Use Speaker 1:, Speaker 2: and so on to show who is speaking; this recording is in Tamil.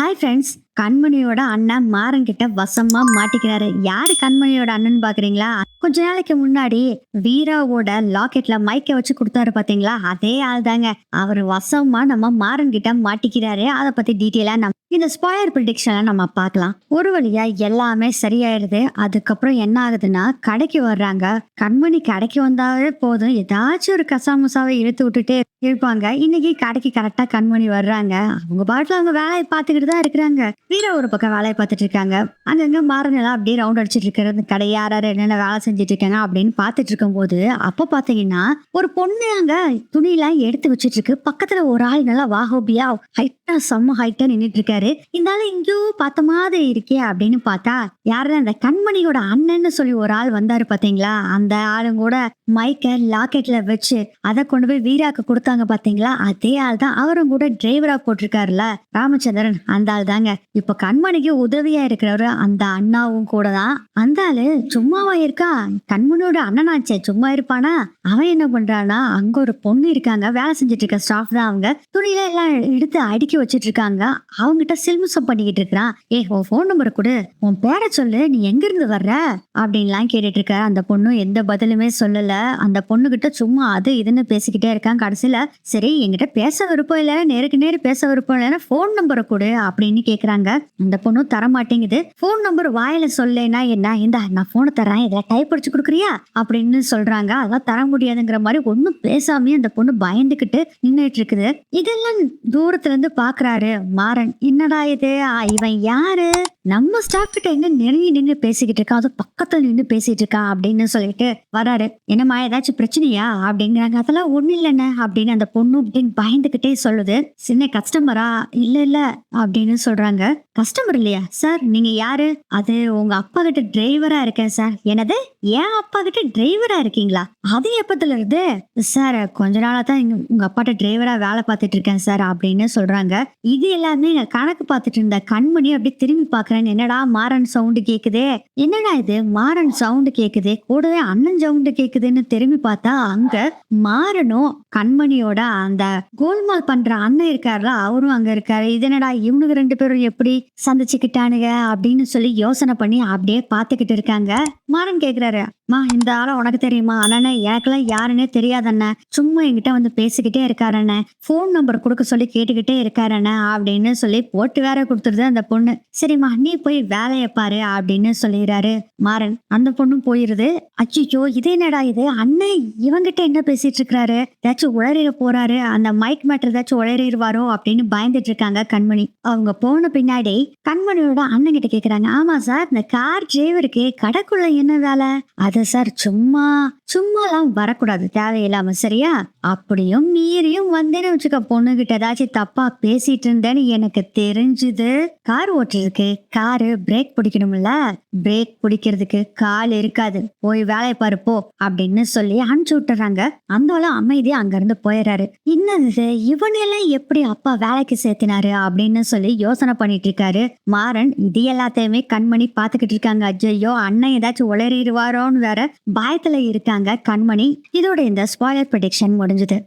Speaker 1: Hi friends, கண்மணியோட அண்ணன் மாறன் கிட்ட வசமா மாட்டிக்கிறாரு. யாரு கண்மணியோட அண்ணன் பாக்குறீங்களா? கொஞ்ச நாளைக்கு முன்னாடி வீராவோட லாக்கெட்ல மைக்க வச்சு கொடுத்தாரு பாத்தீங்களா? அதே ஆள் தாங்க அவர் வசமா நம்ம மாறன் கிட்ட மாட்டிக்கிறாரு. அதை பத்தி டீட்டெயிலா நம்ம இந்த ஸ்பாயர் ப்ரிடிக்ஷனை நம்ம பார்க்கலாம். ஒரு வழியா எல்லாமே சரியாயிருது அதுக்கப்புறம் என்ன ஆகுதுன்னா கடைக்கு வர்றாங்க. கண்மணி கடைக்கு வந்தாவே போதும். ஏதாச்சும் ஒரு கசாமுசாவை இழுத்து விட்டுட்டே இருப்பாங்க. இன்னைக்கு கடைக்கு கரெக்டா கண்மணி வர்றாங்க. அவங்க பாட்டுல அவங்க வேலையை பார்த்துக்கிட்டு தான் இருக்கிறாங்க. வீரா ஒரு பக்கம் வேலையை பார்த்துட்டு இருக்காங்க. அங்கங்க மாறனெல்லாம் அப்படியே ரவுண்ட் அடிச்சிட்டு இருக்கிறது. கடை யார் யார் என்னென்ன வேலை செஞ்சுட்டு இருக்காங்க அப்படின்னு பார்த்துட்டு இருக்கும்போது அப்போ பார்த்தீங்கன்னா ஒரு பொண்ணு அங்க துணியெல்லாம் எடுத்து வச்சுட்டு இருக்கு. பக்கத்துல ஒரு ஆள் நல்லா வாஹோபியா ஹைட் செம்ம ஹைட்டா நின்னுட்டு இருக்காரு இந்த ஆள் எங்கேயோ பார்த்த மாதிரி இருக்கே அப்படின்னு பார்த்தா யாரு அந்த கண்மணியோட அண்ணன்னு சொல்லி ஒரு ஆள் வந்தாரு பாத்தீங்களா அந்த ஆளும் கூட மைக்க லாக்கெட்ல வச்சு அதை கொண்டு போய் வீராக்கு கொடுத்தாங்க பாத்தீங்களா அதே ஆள் தான் அவரும் கூட டிரைவரா போட்டிருக்காருல ராமச்சந்திரன். அந்த ஆள் தாங்க. இப்ப கண்மணிக்கு உதவியா இருக்கிறவரு அந்த அண்ணாவும் கூட தான். அந்த ஆளு சும்மாவா இருக்கா? கண்மணியோட அண்ணனாச்சே சும்மா இருப்பானா? அவன் என்ன பண்றானா அங்க ஒரு பொண்ணு இருக்காங்க. வேலை செஞ்சுட்டு இருக்க ஸ்டாஃப் தான் அவங்க. துணியில எல்லாம் எடுத்து அடிக்க வச்சிட்டு இருக்காங்க அவங்ககிட்ட சில்மிசம் பண்ணிக்கிட்டு இருக்கிறான் ஏ உன் ஃபோன் நம்பரை கொடு. உன் பேரை சொல்லு. நீ எங்க இருந்து வர்ற? அப்படின்லாம் கேட்டுட்டு இருக்க அந்த பொண்ணு எந்த பதிலுமே சொல்லல. அந்த பொண்ணுகிட்ட சும்மா அது இதுன்னு பேசிக்கிட்டே இருக்கான் கடைசியில. சரி என்கிட்ட பேச விருப்பம் இல்ல. நேருக்கு நேரு பேச விருப்பம் இல்லைன்னா ஃபோன் நம்பரை கொடு அப்படின்னு கேக்குறாங்க. அந்த பொண்ணும் தர மாட்டேங்குது ஃபோன் நம்பர் வாயில சொல்லேன்னா என்ன? இந்தா நான் போனை தரேன் இதில் டைப் அடிச்சு கொடுக்குறியா? அப்படின்னு சொல்றாங்க. அதெல்லாம் தர முடியாதுங்கிற மாதிரி ஒன்றும் பேசாமே அந்த பொண்ணு பயந்துகிட்டு நின்றுட்டு இருக்குது. இதெல்லாம் தூரத்துல இருந்து பாக்குறாரு. மாறன் என்னடா இது? ஆ, இவன் யாரு? நம்ம ஸ்டாஃப் கிட்ட எங்க நெருங்கி நின்று பேசிக்கிட்டு இருக்கா? அது பக்கத்துல நின்று பேசிட்டு இருக்கா? அப்படின்னு சொல்லிட்டு வராரு. என்னம்மா ஏதாச்சும் பிரச்சனையா? அப்படிங்கிறாங்க. அதெல்லாம் ஒண்ணு இல்லைண்ணே அப்படின்னு அந்த பொண்ணு அப்படின்னு பயந்துகிட்டே சொல்லுது. சின்ன கஸ்டமரா இல்ல இல்ல அப்படின்னு சொல்றாங்க. கஸ்டமர் இல்லையா? சார் நீங்க யாரு? அது உங்க அப்பா கிட்ட டிரைவரா இருக்கேன் சார் என்னது? ஏன் அப்பா கிட்ட டிரைவரா இருக்கீங்களா? அது எப்பத்துல இருந்து? சார் கொஞ்ச நாளா தான் உங்க அப்பாட்ட டிரைவரா வேலை பார்த்துட்டு இருக்கேன் சார் அப்படின்னு சொல்றாங்க. இது எல்லாமே கணக்கு பார்த்துட்டு இருந்த கண்மணி அப்படியே திரும்பி பாக்குறேன். என்னடா மாறன் சவுண்டு கேக்குதே? என்னடா இது? மாறன் சவுண்டு கேக்குதே? கூடவே அண்ணன் சவுண்டு கேக்குதுன்னு திரும்பி பார்த்தா அங்க மாறனும் கண்மணியோட அந்த கோல்மால் பண்ற அண்ணன் இருக்காருல அவரும் அங்க இருக்காரு. இது என்னடா இவனுக்கு ரெண்டு பேரும் எப்படி சந்திச்சுக்கிட்டானுங்க அப்படின்னு சொல்லி யோசனை பண்ணி அப்படியே பார்த்துக்கிட்டு இருக்காங்க. மாறன் கேக்குறாரு மா இந்த ஆளை உனக்கு தெரியுமா? அண்ணனே எனக்கெல்லாம் யாருன்னே தெரியாதண்ணே சும்மா என்கிட்ட வந்து பேசிக்கிட்டே இருக்காரண்ணே ஃபோன் நம்பர் கொடுக்க சொல்லி கேட்டுக்கிட்டே இருக்காரண்ணே அப்படின்னு சொல்லி போட்டு வேற கொடுத்துருது அந்த பொண்ணு. சரிம்மா நீ போய் வேலையை பாரு அப்படின்னு சொல்லிடுறாரு மாறன். அந்த பொண்ணும் போயிருது. அச்சிச்சோ இது என்னடா இது? அண்ணன் இவங்கிட்ட என்ன பேசிட்டு இருக்கிறாரு? ஏதாச்சும் உளறிட போறாரு. அந்த மைக் மேட்டர் ஏதாச்சும் உளறிடுவாரோ அப்படின்னு பயந்துட்டு இருக்காங்க கண்மணி. அவங்க போன பின்னாடி கண்மணியோட அண்ணன் கிட்ட கேக்குறாங்க. ஆமா சார் இந்த கார் டிரைவருக்கு கடைக்குள்ள என்ன வேலை? அது சார் சும்மா சும்மாலாம் வரக்கூடாது. தேவையில்லாம சரியா? அப்படியும் மீறியும் வந்தேன்னு வச்சுக்க பொண்ணுகிட்ட ஏதாச்சும் தப்பா பேசிட்டு இருந்தேன்னு எனக்கு தெரிஞ்சுது. கார் ஓட்டுருக்கு காரு பிரேக் பிடிக்கணும்ல? பிரேக் பிடிக்கிறதுக்கு கால் இருக்காது. போய் வேலையை பாரு போ அப்படின்னு சொல்லி அனுப்பிச்சு விட்டுறாங்க. அந்தாலும் அமைதி அமைதியா போயிடுறாரு. என்னது இவனெல்லாம் எப்படி அப்பா வேலைக்கு சேர்த்தினாரு அப்படின்னு சொல்லி யோசனை பண்ணிட்டு இருக்காரு. மாறன் இது எல்லாத்தையுமே கண்மணி பாத்துக்கிட்டு இருக்காங்க. அஜய்யோ அண்ணன் ஏதாச்சும் உளறிடுவாரோன்னு வேற பயத்துல இருக்காங்க கண்மணி இதோட இந்த ஸ்பாய்லர் ப்ரடிக்ஷன் முடிஞ்சது.